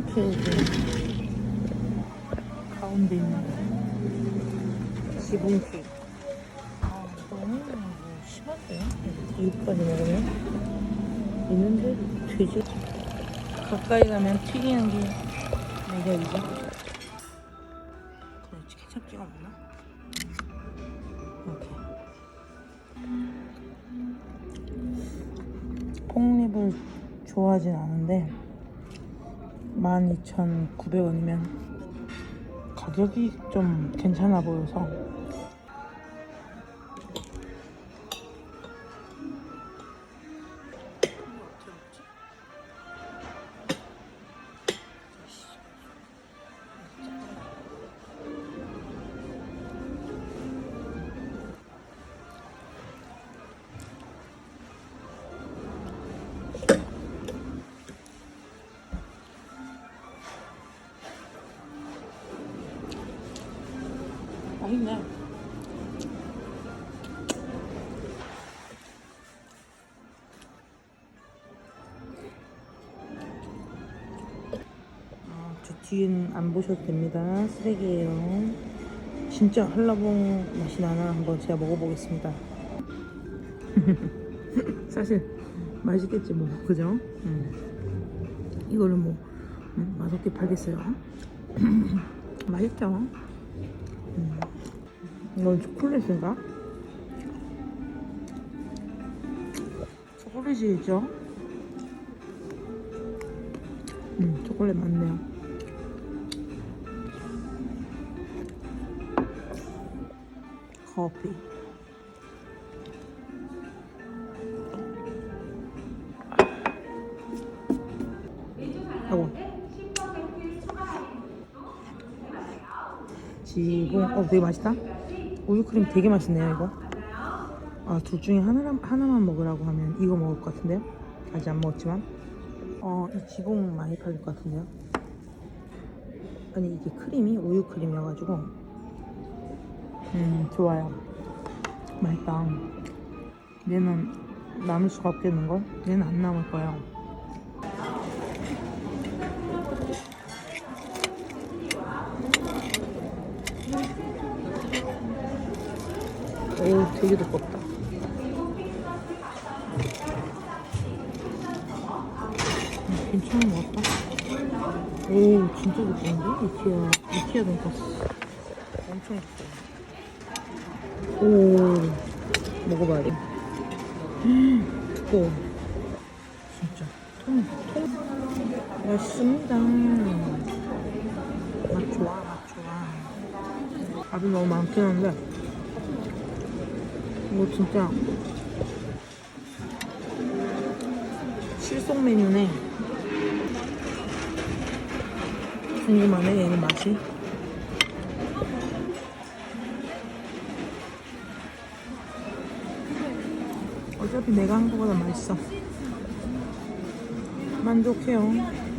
케이크 가운데 있는 지붕 케이크 아 이거는 뭐 심한데요? 이거까지 먹으면? 있는데 돼지? 가까이 가면 튀기는 게 매력이죠 그래 케첩 찍어 먹나? 이렇게 콩잎을 좋아하진 않은데 12,900원이면 가격이 좀 괜찮아 보여서 맛있네 아, 저 뒤엔 안 보셔도 됩니다. 쓰레기예요. 진짜 한라봉 맛이 나나 한번 제가 먹어보겠습니다. 사실 맛있겠지 뭐 그죠? 음. 이거를 뭐 음, 맛없게 팔겠어요? 맛있죠? 음. 이건 초콜릿인가? 초콜릿이죠? 음, 초콜릿 맞네요. 커피. 아이고. 지금 어 되게 맛있다. 우유 크림 되게 맛있네요 이거. 아 둘 중에 하나 하나만 먹으라고 하면 이거 먹을 것 같은데요. 아직 안 먹었지만. 어이 지붕 많이 팔릴 것 같은데요. 아니 이게 크림이 우유 크림이어가지고 음 좋아요. 맛있다. 얘는 남을 수가 없겠는 걸? 얘는 안 남을 거예요. 오, 되게 두껍다. 음, 괜찮은 것 같다. 오, 진짜 두꺼운데? 이티아, 이티아 돈까스. 엄청 두꺼워. 오, 먹어봐야 돼. 음, 두꺼워. 진짜. 통, 통. 맛있습니다. 맛 좋아, 맛 좋아. 밥이 너무 많긴 한데. 이거 진짜 실속 메뉴네. 궁금하네 얘는 맛이. 어차피 내가 한 거보다 맛있어. 만족해요.